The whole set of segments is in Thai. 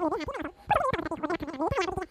どういうこと?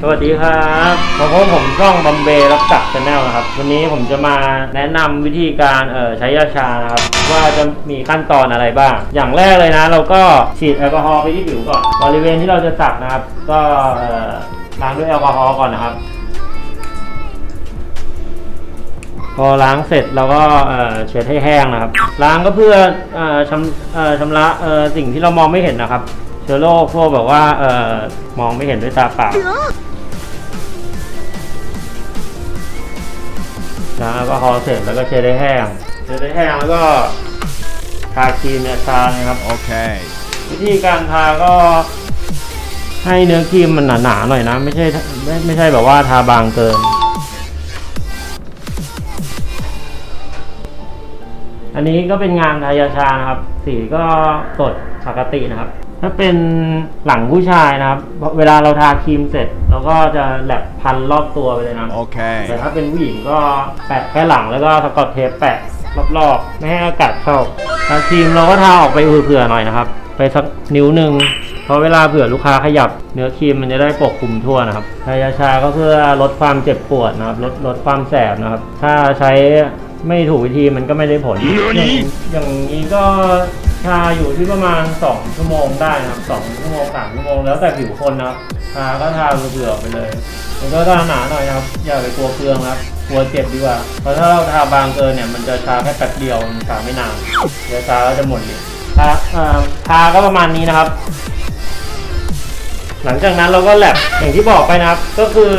สวัสดีครับมาพบผมช่องบอมเบย์รับจักชาแนลนะครับ วันนี้ผมจะมาแนะนำวิธีการเอ่อใช้ยาชานะครับ ว่าจะมีขั้นตอนอะไรบ้าง อย่างแรกเลยนะ เราก็ฉีดแอลกอฮอล์ไปที่ผิวก่อน บริเวณที่เราจะสักนะครับ ก็ล้างด้วยแอลกอฮอล์ก่อนนะครับ พอล้างเสร็จเราก็เช็ดให้แห้งนะครับ ล้างก็เพื่อออชำชำระสิ่งที่เรามองไม่เห็นนะครับ เชื้อโรคพวกแบบว่าเอ่อมองไม่เห็นด้วยตาเปล่าล้างแอลกอฮอล์เสร็จแล้วก็เช็ดให้แห้งเช็ดให้แห้งแล้วก็ทาครีมเนี่ยทานะครับ Okay. วิธีการทาก็ให้เนื้อครีมมันหนาๆหน่อยนะ ไม่ใช่ไม่ไม่ใช่แบบว่าทาบางเกิน อันนี้ก็เป็นงานทายาชานะครับ สีก็สดปกตินะครับ ถ้าเป็นหลังผู้ชายนะครับ เวลาเราทาครีมเสร็จเราก็จะแลบพันรอบตัวไปเลยนะครับแต่ Okay. ถ้าเป็นผู้หญิงก็แปะแค่หลังแล้วก็สกอตเทปแปะรอบๆไม่ให้อากาศเข้าทาครีมเราก็ทาออกไปเผื่อๆหน่อยนะครับ ไปสักนิ้วหนึ่งเพราะเวลาเผื่อลูกค้าขยับเนื้อครีมมันจะได้ปกคลุมทั่วนะครับทายาชาก็เพื่อลดความเจ็บปวดนะครับลดลดความแสบนะครับ ถ้าใช้ไม่ถูกวิธีมันก็ไม่ได้ผลอย่างอย่างนี้ก็ ชาอยู่ที่ประมาณ 2 ชั่วโมงได้นะครับ2ชั่วโมง3ชั่วโมงแล้วแต่ผิวคนนะครับทาก็ทาเผื่อๆไปเลย มันก็ทาหนาหน่อยนะครับ อย่าไปกลัวเปลืองครับกลัวเจ็บดีกว่า เพราะถ้าเราทาบางเกินเนี่ยมันจะชาแค่แป๊บเดียวมันชาไม่นานเดี๋ยวชาก็จะหมดเลยทาทาก็ประมาณนี้นะครับ หลังจากนั้นเราก็แลบอย่างที่บอกไปนะครับ ก็คือ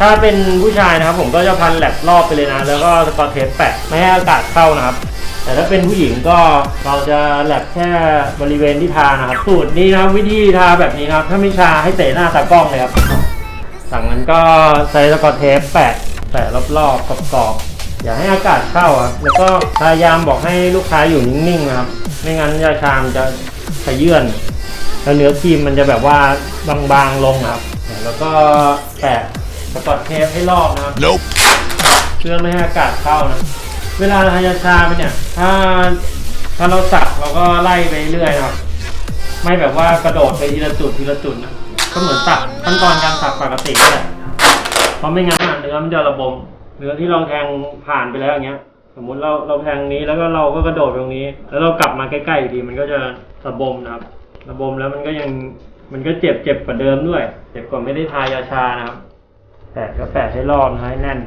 ถ้าเป็นผู้ชายนะครับผมก็จะพันแลบรอบไปเลยนะ แล้วก็สกอตเทปแปะไม่ให้อากาศเข้านะครับ แต่ถ้าเป็นผู้หญิงก็เราจะแลบแค่บริเวณที่ทานะครับ สูตรนี้นะครับวิธีทาแบบนี้นะครับ ถ้าไม่ชาให้เตะหน้าตากล้องเลยครับสั่งนั้นก็ใช้สกอตเทปแปะแปะรอบๆกรอบๆอย่าให้อากาศเข้าครับแล้วก็พยายามบอกให้ลูกค้าอยู่นิ่งๆนะครับไม่งั้นยาชามจะขยื่นแล้วเนื้อครีมมันจะแบบว่าบางๆลงครับ แล้วก็แปะ สกอตเทปให้รอบนะครับ Nope. เพื่อไม่ให้อากาศเข้านะ เวลาทายาชาไปเนี่ย ถ้าถ้าเราสักเราก็ไล่ไปเรื่อยนะครับ ไม่แบบว่ากระโดดไปทีละจุดทีละจุดนะ ก็เหมือนสักขั้นตอนการสักปกตินี่แหละ เพราะไม่งั้นอะเนื้อมันจะระบมเนื้อที่เราแทงผ่านไปแล้วอย่างเงี้ย สมมุติเราเราแทงนี้แล้วก็เราก็กระโดดตรงนี้ แล้วเรากลับมาใกล้ๆอยู่ดีมันก็จะระบมนะครับ ระบมแล้วมันก็ยังมันก็เจ็บเจ็บกว่าเดิมด้วย เจ็บกว่าไม่ได้ทายาชานะครับแปะก็แปะให้รอบนะให้แน่น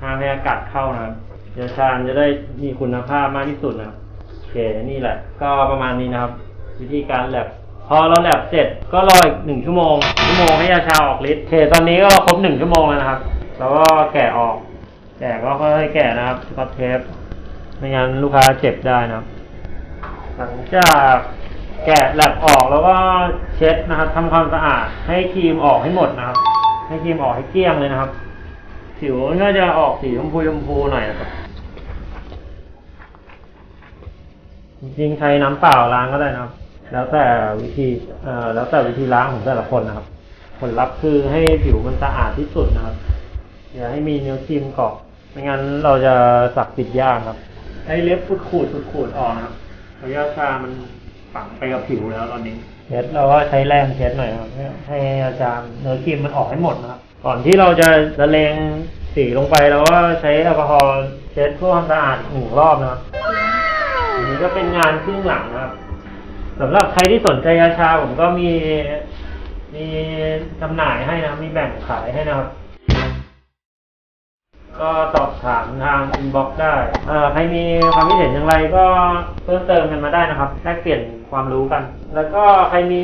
ห้ามให้อากาศเข้านะยาชาจะได้มีคุณภาพมากที่สุดนะโอเคนี่แหละ ก็ประมาณนี้นะครับ วิธีการแลบพอเราแลบเสร็จก็รออีกหนึ่งชั่วโมงชั่วโมงให้ยาชาออกฤทธิ์โอเคตอนนี้ก็ครบหนึ่งชั่วโมงแล้วนะครับ แล้วก็แกะออก แกะก็ค่อยๆแกะนะครับสกอตเทปไม่งั้นลูกค้าเจ็บได้นะครับ หลังจากแกะแลบออกแล้วก็เช็ดนะครับทำความสะอาดให้ครีมออกให้หมดนะครับ ให้ครีมออกให้เกลี้ยงเลยนะครับผิวนก็จะออกสีชมพูชมพูหน่อยนะครับ จริงๆใช้น้ำเปล่าล้างก็ได้นะครับ แล้วแต่วิธีเอ่อแล้วแต่วิธีล้างของแต่ละคนนะครับ ผลลัพธ์คือให้ผิวมันสะอาดที่สุดนะครับอย่าให้มีเนื้อครีมเกาะไม่งั้นเราจะสักติดยากครับใช้เล็บขูดขูดขูดออกนะครับเพราะยาชามัน ฝังไปกับผิวแล้วตอนนี้เช็ดเราก็ใช้แรงเช็ดหน่อยครับให้อาจารย์เนื้อครีมมันออกให้หมดนะครับก่อนที่เราจะละเลงสีลงไปเราก็ใช้แอลกอฮอล์เช็ดเพื่อความสะอาดหนึ่งรอบนะครับอันนี้ก็เป็นงานครึ่งหลังนะครับสำหรับใครที่สนใจยาชาผมก็มีมีจำหน่ายให้นะมีแบ่งขายให้นะครับ ก็สอบถามทางอินบ็อกซ์ได้เอ่อใครมีความคิดเห็นอย่างไรก็เพิ่มเติมกันมาได้นะครับแลกเปลี่ยนความรู้กัน แล้วก็ใครมี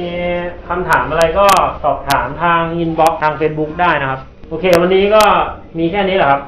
คำถามอะไรก็สอบถามทางอินบ็อกซ์ทาง Facebook ได้นะครับ โอเค วันนี้ก็มีแค่นี้แหละครับ